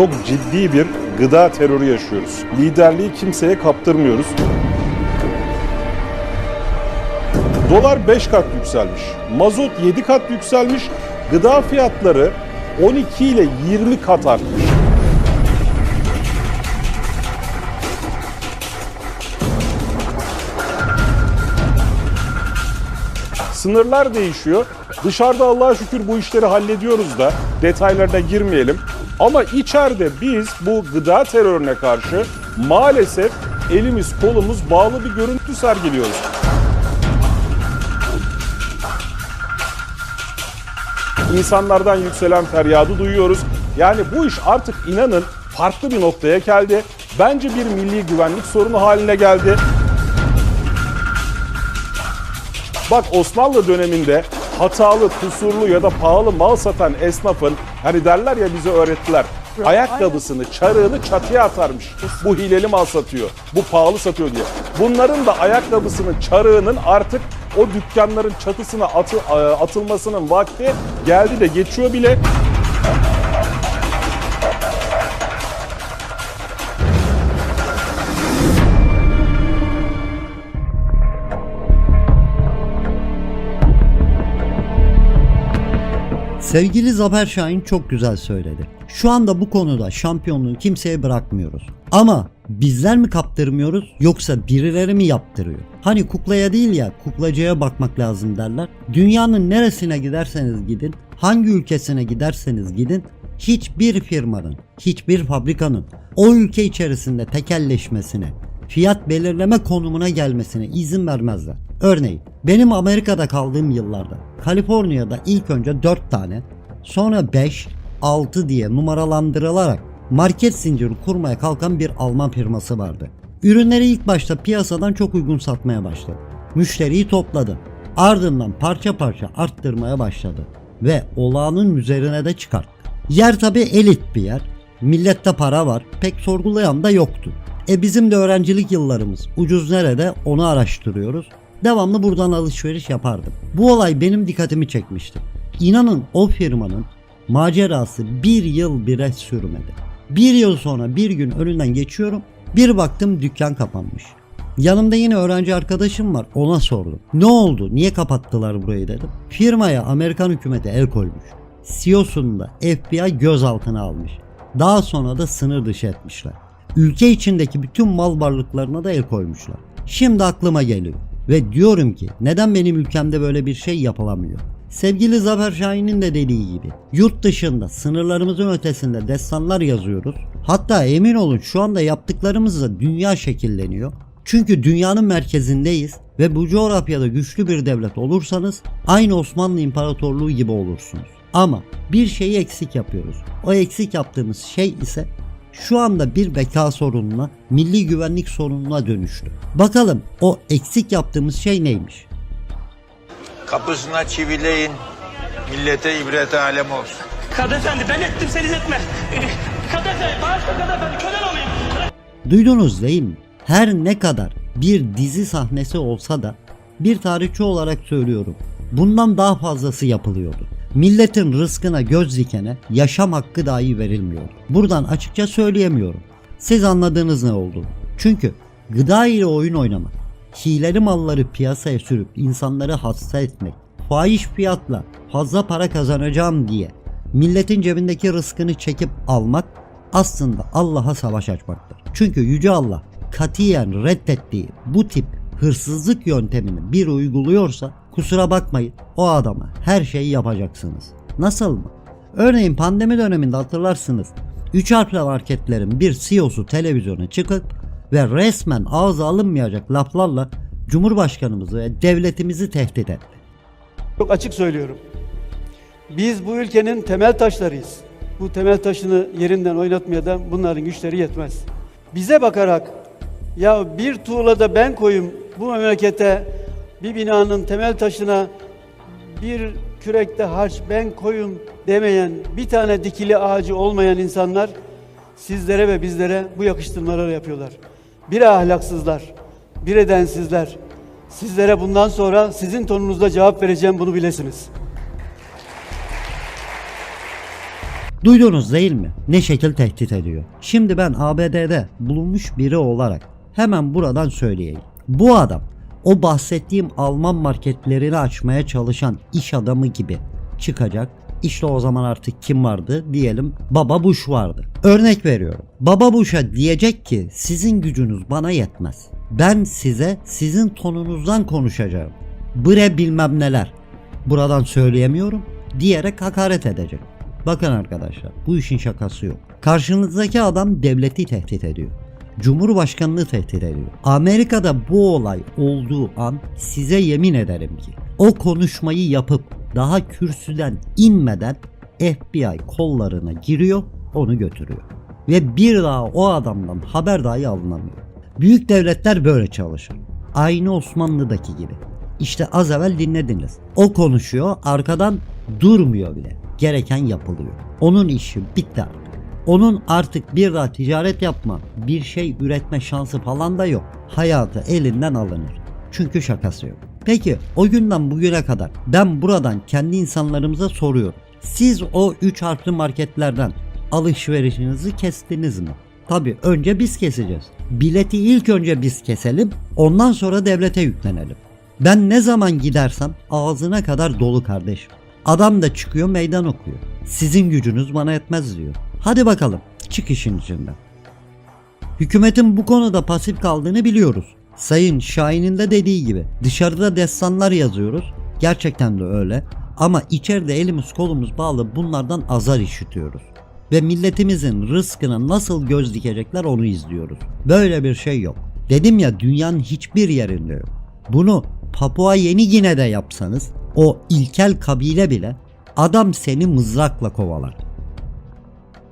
çok ciddi bir gıda terörü yaşıyoruz. Liderliği kimseye kaptırmıyoruz. Dolar 5 kat yükselmiş. Mazot 7 kat yükselmiş. Gıda fiyatları 12 ile 20 kat artmış. Sınırlar değişiyor. Dışarıda Allah'a şükür bu işleri hallediyoruz da detaylarına girmeyelim. Ama içeride biz bu gıda terörüne karşı maalesef elimiz kolumuz bağlı bir görüntü sergiliyoruz. İnsanlardan yükselen feryadı duyuyoruz. Yani bu iş artık inanın farklı bir noktaya geldi. Bence bir milli güvenlik sorunu haline geldi. Bak Osmanlı döneminde hatalı, kusurlu ya da pahalı mal satan esnafın hani derler ya bize öğrettiler. Ayakkabısını, çarığını çatıya atarmış. Bu hileli mal satıyor, bu pahalı satıyor diye. Bunların da ayakkabısının, çarığının artık o dükkanların çatısına atı, atılmasının vakti geldi de geçiyor bile. Sevgili Zafer Şahin çok güzel söyledi. Şu anda bu konuda şampiyonluğu kimseye bırakmıyoruz. Ama bizler mi kaptırmıyoruz yoksa birileri mi yaptırıyor? Hani kuklaya değil ya kuklacıya bakmak lazım derler. Dünyanın neresine giderseniz gidin, hangi ülkesine giderseniz gidin hiçbir firmanın, hiçbir fabrikanın o ülke içerisinde tekelleşmesine, fiyat belirleme konumuna gelmesine izin vermezler. Örneğin benim Amerika'da kaldığım yıllarda Kaliforniya'da ilk önce 4 tane sonra 5, 6 diye numaralandırılarak market zinciri kurmaya kalkan bir Alman firması vardı. Ürünleri ilk başta piyasadan çok uygun satmaya başladı. Müşteriyi topladı. Ardından parça parça arttırmaya başladı ve olağanın üzerine de çıkarttı. Yer tabi elit bir yer. Millette para var. Pek sorgulayan da yoktu. E bizim de öğrencilik yıllarımız ucuz nerede onu araştırıyoruz. Devamlı buradan alışveriş yapardım. Bu olay benim dikkatimi çekmişti. İnanın o firmanın macerası bir yıl bile sürmedi. Bir yıl sonra bir gün önünden geçiyorum. Bir baktım dükkan kapanmış. Yanımda yine öğrenci arkadaşım var ona sordum. Ne oldu niye kapattılar burayı dedim. Firmaya Amerikan hükümeti el koymuş. CEO'sunu da FBI gözaltına almış. Daha sonra da sınır dışı etmişler. Ülke içindeki bütün mal varlıklarına da el koymuşlar. Şimdi aklıma geliyor ve diyorum ki neden benim ülkemde böyle bir şey yapılamıyor? Sevgili Zafer Şahin'in de dediği gibi yurt dışında sınırlarımızın ötesinde destanlar yazıyoruz. Hatta emin olun şu anda yaptıklarımızla dünya şekilleniyor. Çünkü dünyanın merkezindeyiz ve bu coğrafyada güçlü bir devlet olursanız aynı Osmanlı İmparatorluğu gibi olursunuz. Ama bir şeyi eksik yapıyoruz. O eksik yaptığımız şey ise şu anda bir beka sorununa, milli güvenlik sorununa dönüştü. Bakalım o eksik yaptığımız şey neymiş? Kapısına çivileyin, millete ibret alem olsun. Kadı efendi ben ettim sen etme. Kadı efendi bağışla kadı efendi kölen olayım. Duydunuz değil mi? Her ne kadar bir dizi sahnesi olsa da bir tarihçi olarak söylüyorum. Bundan daha fazlası yapılıyordu. Milletin rızkına göz dikene yaşam hakkı dahi verilmiyor. Buradan açıkça söyleyemiyorum. Siz anladığınız ne oldu? Çünkü gıda ile oyun oynamak, hileli malları piyasaya sürüp insanları hasta etmek, fahiş fiyatla fazla para kazanacağım diye milletin cebindeki rızkını çekip almak aslında Allah'a savaş açmaktır. Çünkü Yüce Allah katiyen reddettiği bu tip hırsızlık yöntemini bir uyguluyorsa kusura bakmayın o adama her şeyi yapacaksınız. Nasıl mı? Örneğin pandemi döneminde hatırlarsınız 3 harfli marketlerin bir CEO'su televizyona çıkıp ve resmen ağza alınmayacak laflarla Cumhurbaşkanımızı ve devletimizi tehdit etti. Çok açık söylüyorum. Biz bu ülkenin temel taşlarıyız. Bu temel taşını yerinden oynatmaya da bunların güçleri yetmez. Bize bakarak ya bir tuğlada ben koyayım bu memlekete bir binanın temel taşına bir kürekte harç ben koyun demeyen bir tane dikili ağacı olmayan insanlar sizlere ve bizlere bu yakıştırmaları yapıyorlar. Bir ahlaksızlar, bir edensizler. Sizlere bundan sonra sizin tonunuzda cevap vereceğim bunu bilesiniz. Duydunuz değil mi? Ne şekil tehdit ediyor. Şimdi ben ABD'de bulunmuş biri olarak hemen buradan söyleyeyim. Bu adam o bahsettiğim Alman marketlerini açmaya çalışan iş adamı gibi çıkacak. İşte o zaman artık kim vardı? Diyelim Baba Bush vardı. Örnek veriyorum. Baba Bush'a diyecek ki sizin gücünüz bana yetmez. Ben size sizin tonunuzdan konuşacağım. Bre bilmem neler. Buradan söyleyemiyorum diyerek hakaret edecek. Bakın arkadaşlar bu işin şakası yok. Karşınızdaki adam devleti tehdit ediyor. Cumhurbaşkanını tehdit ediyor. Amerika'da bu olay olduğu an size yemin ederim ki o konuşmayı yapıp daha kürsüden inmeden FBI kollarına giriyor onu götürüyor. Ve bir daha o adamdan haber dahi alınamıyor. Büyük devletler böyle çalışır. Aynı Osmanlı'daki gibi. İşte az evvel dinlediniz. O konuşuyor arkadan durmuyor bile. Gereken yapılıyor. Onun işi bitti artık. Onun artık bir daha ticaret yapma, bir şey üretme şansı falan da yok. Hayatı elinden alınır. Çünkü şakası yok. Peki o günden bugüne kadar ben buradan kendi insanlarımıza soruyorum. Siz o 3 harfli marketlerden alışverişinizi kestiniz mi? Tabi önce biz keseceğiz. Bileti ilk önce biz keselim ondan sonra devlete yüklenelim. Ben ne zaman gidersem ağzına kadar dolu kardeşim. Adam da çıkıyor meydan okuyor. Sizin gücünüz bana yetmez diyor. Hadi bakalım çık işin içinden. Hükümetin bu konuda pasif kaldığını biliyoruz. Sayın Şahin'in de dediği gibi dışarıda destanlar yazıyoruz. Gerçekten de öyle. Ama içeride elimiz kolumuz bağlı bunlardan azar işitiyoruz. Ve milletimizin rızkına nasıl göz dikecekler onu izliyoruz. Böyle bir şey yok. Dedim ya dünyanın hiçbir yerinde yok. Bunu Papua Yeni Gine'de yapsanız o ilkel kabile bile adam seni mızrakla kovalar.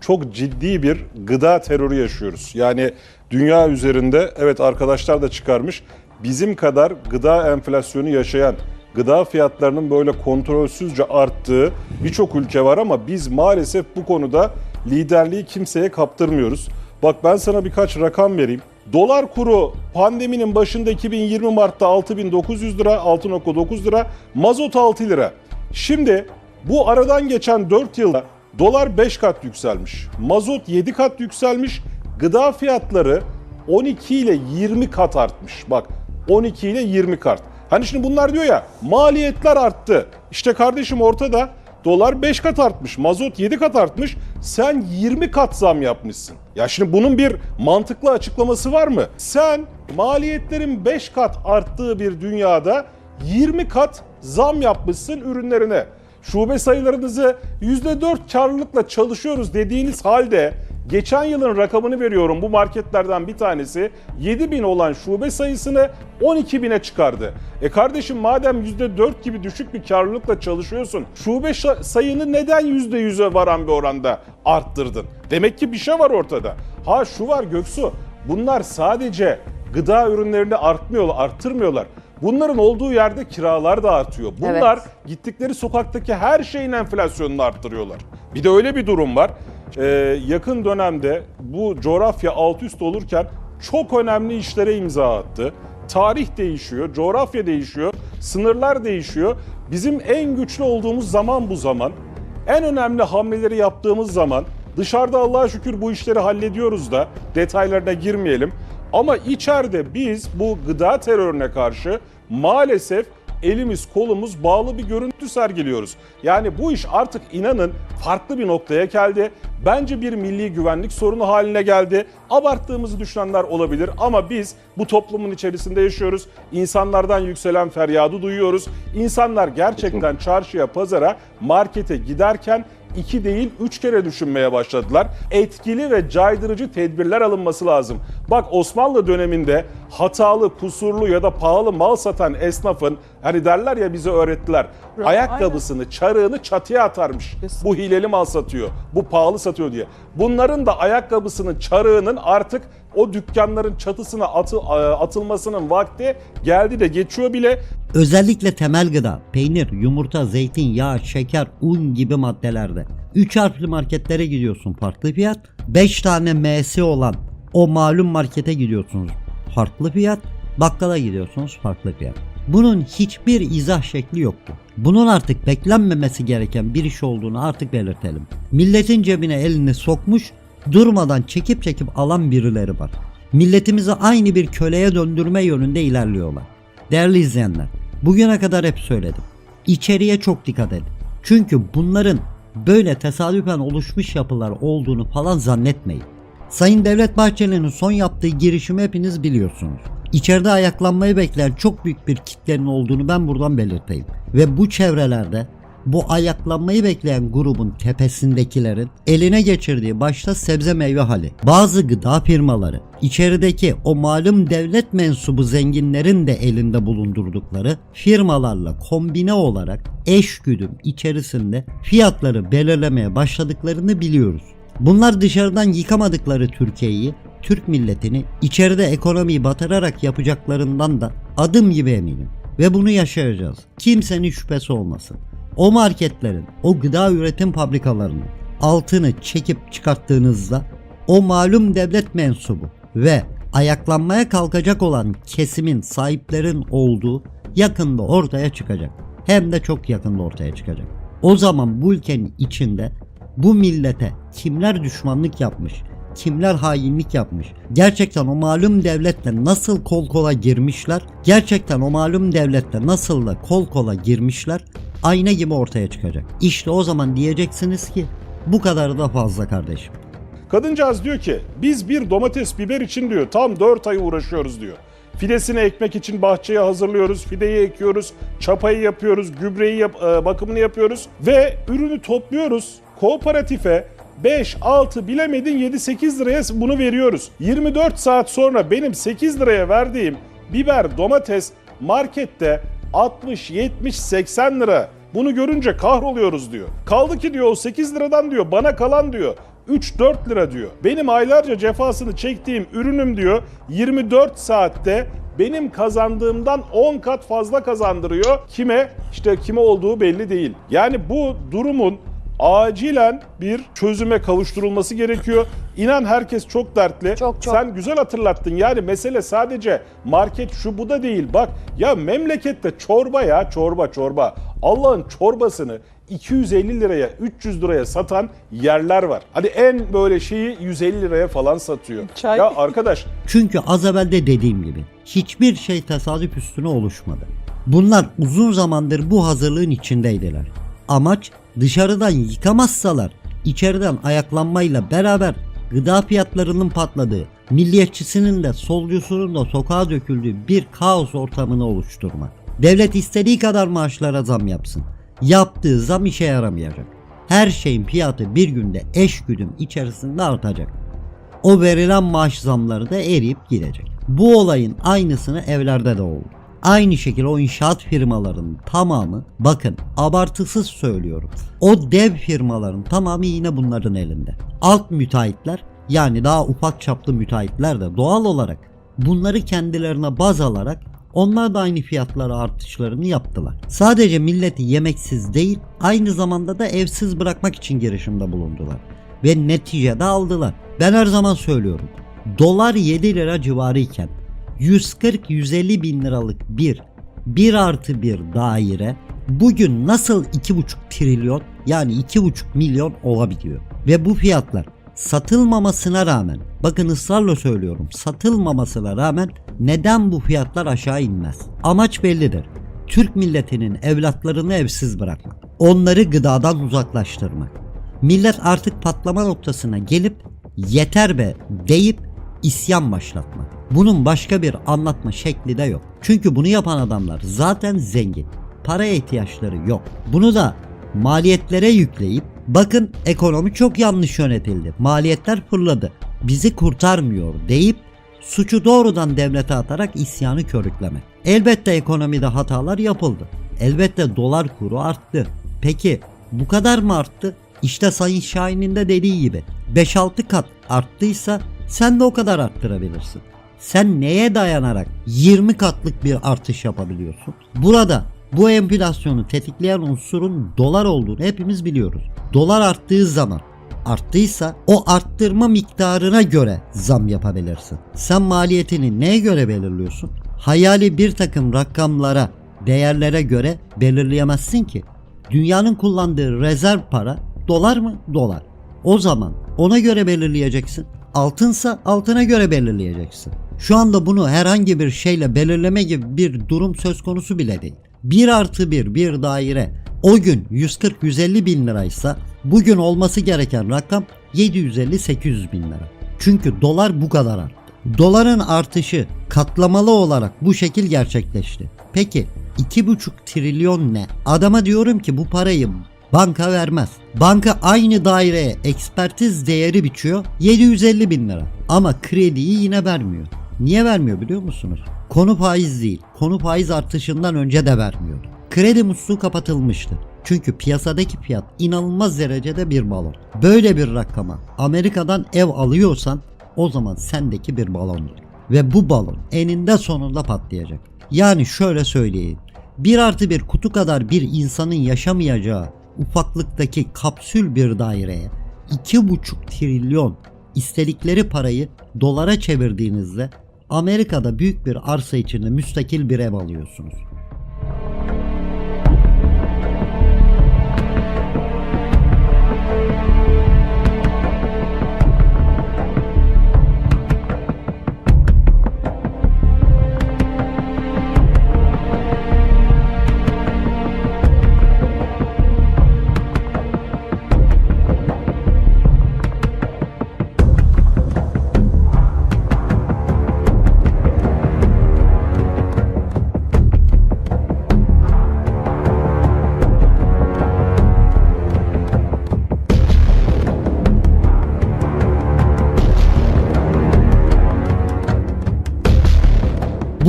Çok ciddi bir gıda terörü yaşıyoruz. Yani dünya üzerinde evet arkadaşlar da çıkarmış bizim kadar gıda enflasyonu yaşayan, gıda fiyatlarının böyle kontrolsüzce arttığı birçok ülke var ama biz maalesef bu konuda liderliği kimseye kaptırmıyoruz. Bak ben sana birkaç rakam vereyim. Dolar kuru pandeminin başında 2020 Mart'ta 6900 lira, 6.9 lira, mazot 6 lira. Şimdi bu aradan geçen 4 yılda dolar 5 kat yükselmiş, mazot 7 kat yükselmiş, gıda fiyatları 12 ile 20 kat artmış. Bak 12 ile 20 kat. Hani şimdi bunlar diyor ya maliyetler arttı. İşte kardeşim ortada dolar 5 kat artmış, mazot 7 kat artmış. Sen 20 kat zam yapmışsın. Ya şimdi bunun bir mantıklı açıklaması var mı? Sen maliyetlerin 5 kat arttığı bir dünyada 20 kat zam yapmışsın ürünlerine. Şube sayılarınızı %4 karlılıkla çalışıyoruz dediğiniz halde geçen yılın rakamını veriyorum bu marketlerden bir tanesi 7000 olan şube sayısını 12.000'e çıkardı. E kardeşim madem %4 gibi düşük bir karlılıkla çalışıyorsun şube sayını neden %100'e varan bir oranda arttırdın? Demek ki bir şey var ortada. Ha şu var Göksu bunlar sadece gıda ürünlerini artmıyorlar, arttırmıyorlar. Bunların olduğu yerde kiralar da artıyor. Bunlar Evet. gittikleri sokaktaki her şeyin enflasyonunu arttırıyorlar. Bir de öyle bir durum var. Ee, yakın dönemde bu coğrafya alt üst olurken çok önemli işlere imza attı. Tarih değişiyor, coğrafya değişiyor, sınırlar değişiyor. Bizim en güçlü olduğumuz zaman bu zaman. En önemli hamleleri yaptığımız zaman dışarıda Allah'a şükür bu işleri hallediyoruz da detaylarına girmeyelim. Ama içeride biz bu gıda terörüne karşı maalesef elimiz kolumuz bağlı bir görüntü sergiliyoruz. Yani bu iş artık inanın farklı bir noktaya geldi. Bence bir milli güvenlik sorunu haline geldi. Abarttığımızı düşünenler olabilir ama biz bu toplumun içerisinde yaşıyoruz. İnsanlardan yükselen feryadı duyuyoruz. İnsanlar gerçekten çarşıya, pazara, markete giderken iki değil üç kere düşünmeye başladılar. Etkili ve caydırıcı tedbirler alınması lazım. Bak Osmanlı döneminde hatalı, kusurlu ya da pahalı mal satan esnafın hani derler ya bize öğrettiler. Ayakkabısını, çarığını çatıya atarmış. Bu hileli mal satıyor, bu pahalı satıyor diye. Bunların da ayakkabısının, çarığının artık o dükkanların çatısına atı, atılmasının vakti geldi de geçiyor bile. Özellikle temel gıda, peynir, yumurta, zeytin, yağ, şeker, un gibi maddelerde. 3 harfli marketlere gidiyorsun farklı fiyat. 5 tane M'si olan o malum markete gidiyorsunuz farklı fiyat. Bakkala gidiyorsunuz farklı fiyat. Bunun hiçbir izah şekli yoktu. Bunun artık beklenmemesi gereken bir iş olduğunu artık belirtelim. Milletin cebine elini sokmuş, durmadan çekip çekip alan birileri var. Milletimizi aynı bir köleye döndürme yönünde ilerliyorlar. Değerli izleyenler, bugüne kadar hep söyledim. İçeriye çok dikkat edin. Çünkü bunların böyle tesadüfen oluşmuş yapılar olduğunu falan zannetmeyin. Sayın Devlet Bahçeli'nin son yaptığı girişimi hepiniz biliyorsunuz. İçeride ayaklanmayı bekleyen çok büyük bir kitlenin olduğunu ben buradan belirteyim. Ve bu çevrelerde bu ayaklanmayı bekleyen grubun tepesindekilerin eline geçirdiği başta sebze meyve hali, bazı gıda firmaları, içerideki o malum devlet mensubu zenginlerin de elinde bulundurdukları firmalarla kombine olarak eş güdüm içerisinde fiyatları belirlemeye başladıklarını biliyoruz. Bunlar dışarıdan yıkamadıkları Türkiye'yi, Türk milletini içeride ekonomiyi batırarak yapacaklarından da adım gibi eminim. Ve bunu yaşayacağız. Kimsenin şüphesi olmasın. O marketlerin, o gıda üretim fabrikalarının altını çekip çıkarttığınızda o malum devlet mensubu ve ayaklanmaya kalkacak olan kesimin sahiplerin olduğu yakında ortaya çıkacak. Hem de çok yakında ortaya çıkacak. O zaman bu ülkenin içinde bu millete kimler düşmanlık yapmış, kimler hainlik yapmış, gerçekten o malum devletle nasıl kol kola girmişler, gerçekten o malum devletle nasıl da kol kola girmişler, ayna gibi ortaya çıkacak. İşte o zaman diyeceksiniz ki bu kadar da fazla kardeşim. Kadıncağız diyor ki biz bir domates biber için diyor tam 4 ay uğraşıyoruz diyor. Fidesini ekmek için bahçeye hazırlıyoruz, fideyi ekiyoruz, çapayı yapıyoruz, gübreyi yap, e, bakımını yapıyoruz ve ürünü topluyoruz. Kooperatife 5, 6 bilemedin 7-8 liraya bunu veriyoruz. 24 saat sonra benim 8 liraya verdiğim biber, domates markette 60, 70, 80 lira. Bunu görünce kahroluyoruz diyor. Kaldı ki diyor o 8 liradan diyor bana kalan diyor 3-4 lira diyor. Benim aylarca cefasını çektiğim ürünüm diyor 24 saatte benim kazandığımdan 10 kat fazla kazandırıyor. Kime? İşte kime olduğu belli değil. Yani bu durumun acilen bir çözüme kavuşturulması gerekiyor. İnan herkes çok dertli. Çok, çok. Sen güzel hatırlattın. Yani mesele sadece market şu bu da değil. Bak ya memlekette çorba ya çorba çorba. Allah'ın çorbasını 250 liraya 300 liraya satan yerler var. Hadi en böyle şeyi 150 liraya falan satıyor. Çay. Ya arkadaş Çünkü az evvel de dediğim gibi hiçbir şey tesadüf üstüne oluşmadı. Bunlar uzun zamandır bu hazırlığın içindeydiler. Amaç dışarıdan yıkamazsalar içeriden ayaklanmayla beraber gıda fiyatlarının patladığı, milliyetçisinin de solcusunun da sokağa döküldüğü bir kaos ortamını oluşturmak. Devlet istediği kadar maaşlara zam yapsın. Yaptığı zam işe yaramayacak. Her şeyin fiyatı bir günde eş güdüm içerisinde artacak. O verilen maaş zamları da eriyip gidecek. Bu olayın aynısını evlerde de oldu. Aynı şekilde o inşaat firmalarının tamamı bakın abartısız söylüyorum. O dev firmaların tamamı yine bunların elinde. Alt müteahhitler yani daha ufak çaplı müteahhitler de doğal olarak bunları kendilerine baz alarak onlar da aynı fiyatlara artışlarını yaptılar. Sadece milleti yemeksiz değil aynı zamanda da evsiz bırakmak için girişimde bulundular. Ve neticede aldılar. Ben her zaman söylüyorum. Dolar 7 lira civarı iken 140-150 bin liralık bir 1 artı bir daire bugün nasıl 2,5 trilyon yani 2,5 milyon olabiliyor? Ve bu fiyatlar satılmamasına rağmen bakın ısrarla söylüyorum satılmamasına rağmen neden bu fiyatlar aşağı inmez? Amaç bellidir. Türk milletinin evlatlarını evsiz bırakmak. Onları gıdadan uzaklaştırmak. Millet artık patlama noktasına gelip yeter be deyip isyan başlatmak. Bunun başka bir anlatma şekli de yok. Çünkü bunu yapan adamlar zaten zengin. Paraya ihtiyaçları yok. Bunu da maliyetlere yükleyip bakın ekonomi çok yanlış yönetildi. Maliyetler fırladı. Bizi kurtarmıyor deyip suçu doğrudan devlete atarak isyanı körüklemek. Elbette ekonomide hatalar yapıldı. Elbette dolar kuru arttı. Peki bu kadar mı arttı? İşte Sayın Şahin'in de dediği gibi 5-6 kat arttıysa sen de o kadar arttırabilirsin. Sen neye dayanarak 20 katlık bir artış yapabiliyorsun? Burada bu enflasyonu tetikleyen unsurun dolar olduğunu hepimiz biliyoruz. Dolar arttığı zaman arttıysa o arttırma miktarına göre zam yapabilirsin. Sen maliyetini neye göre belirliyorsun? hayali bir takım rakamlara, değerlere göre belirleyemezsin ki. Dünyanın kullandığı rezerv para dolar mı? Dolar. O zaman ona göre belirleyeceksin. Altınsa altına göre belirleyeceksin. Şu anda bunu herhangi bir şeyle belirleme gibi bir durum söz konusu bile değil. 1 artı 1 bir daire o gün 140-150 bin liraysa bugün olması gereken rakam 750-800 bin lira. Çünkü dolar bu kadar arttı. Doların artışı katlamalı olarak bu şekil gerçekleşti. Peki 2,5 trilyon ne? Adama diyorum ki bu parayı banka vermez. Banka aynı daireye ekspertiz değeri biçiyor 750 bin lira. Ama krediyi yine vermiyor. Niye vermiyor biliyor musunuz? Konu faiz değil. Konu faiz artışından önce de vermiyordu. Kredi musluğu kapatılmıştı. Çünkü piyasadaki fiyat inanılmaz derecede bir balon. Böyle bir rakama Amerika'dan ev alıyorsan o zaman sendeki bir balondur. Ve bu balon eninde sonunda patlayacak. Yani şöyle söyleyeyim. 1 artı bir kutu kadar bir insanın yaşamayacağı ufaklıktaki kapsül bir daireye 2,5 trilyon istedikleri parayı dolara çevirdiğinizde Amerika'da büyük bir arsa içinde müstakil bir ev alıyorsunuz.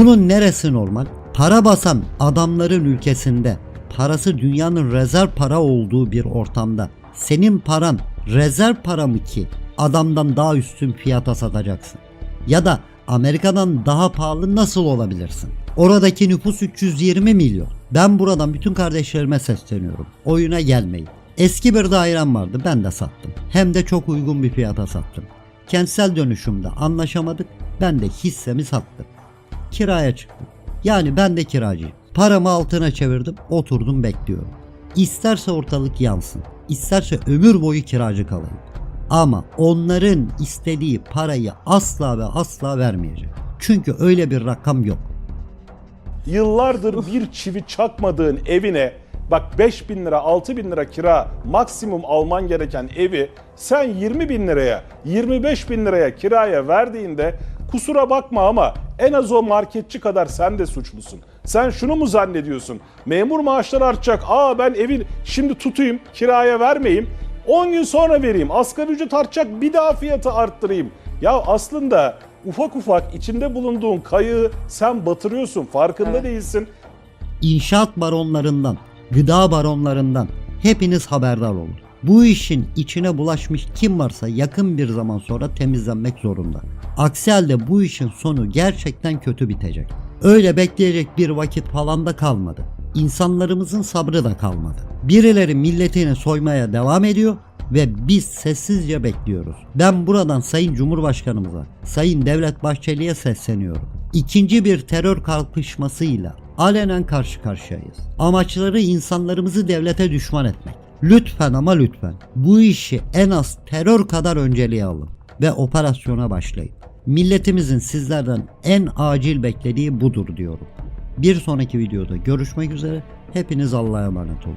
Bunun neresi normal? Para basan adamların ülkesinde parası dünyanın rezerv para olduğu bir ortamda senin paran rezerv para mı ki adamdan daha üstün fiyata satacaksın? Ya da Amerika'dan daha pahalı nasıl olabilirsin? Oradaki nüfus 320 milyon. Ben buradan bütün kardeşlerime sesleniyorum. Oyuna gelmeyin. Eski bir dairem vardı ben de sattım. Hem de çok uygun bir fiyata sattım. Kentsel dönüşümde anlaşamadık. Ben de hissemi sattım kiraya çıktım. Yani ben de kiracıyım. Paramı altına çevirdim, oturdum bekliyorum. İsterse ortalık yansın, isterse ömür boyu kiracı kalayım. Ama onların istediği parayı asla ve asla vermeyecek. Çünkü öyle bir rakam yok. Yıllardır bir çivi çakmadığın evine bak 5 bin lira 6 bin lira kira maksimum alman gereken evi sen 20 bin liraya 25 bin liraya kiraya verdiğinde kusura bakma ama en az o marketçi kadar sen de suçlusun. Sen şunu mu zannediyorsun? Memur maaşları artacak. Aa ben evi şimdi tutayım kiraya vermeyeyim. 10 gün sonra vereyim. Asgari ücret artacak bir daha fiyatı arttırayım. Ya aslında ufak ufak içinde bulunduğun kayığı sen batırıyorsun. Farkında değilsin. İnşaat baronlarından, gıda baronlarından hepiniz haberdar olun. Bu işin içine bulaşmış kim varsa yakın bir zaman sonra temizlenmek zorunda. Aksi halde bu işin sonu gerçekten kötü bitecek. Öyle bekleyecek bir vakit falan da kalmadı. İnsanlarımızın sabrı da kalmadı. Birileri milletini soymaya devam ediyor ve biz sessizce bekliyoruz. Ben buradan Sayın Cumhurbaşkanımıza, Sayın Devlet Bahçeli'ye sesleniyorum. İkinci bir terör kalkışmasıyla alenen karşı karşıyayız. Amaçları insanlarımızı devlete düşman etmek. Lütfen ama lütfen bu işi en az terör kadar önceliğe alın ve operasyona başlayın. Milletimizin sizlerden en acil beklediği budur diyorum. Bir sonraki videoda görüşmek üzere. Hepiniz Allah'a emanet olun.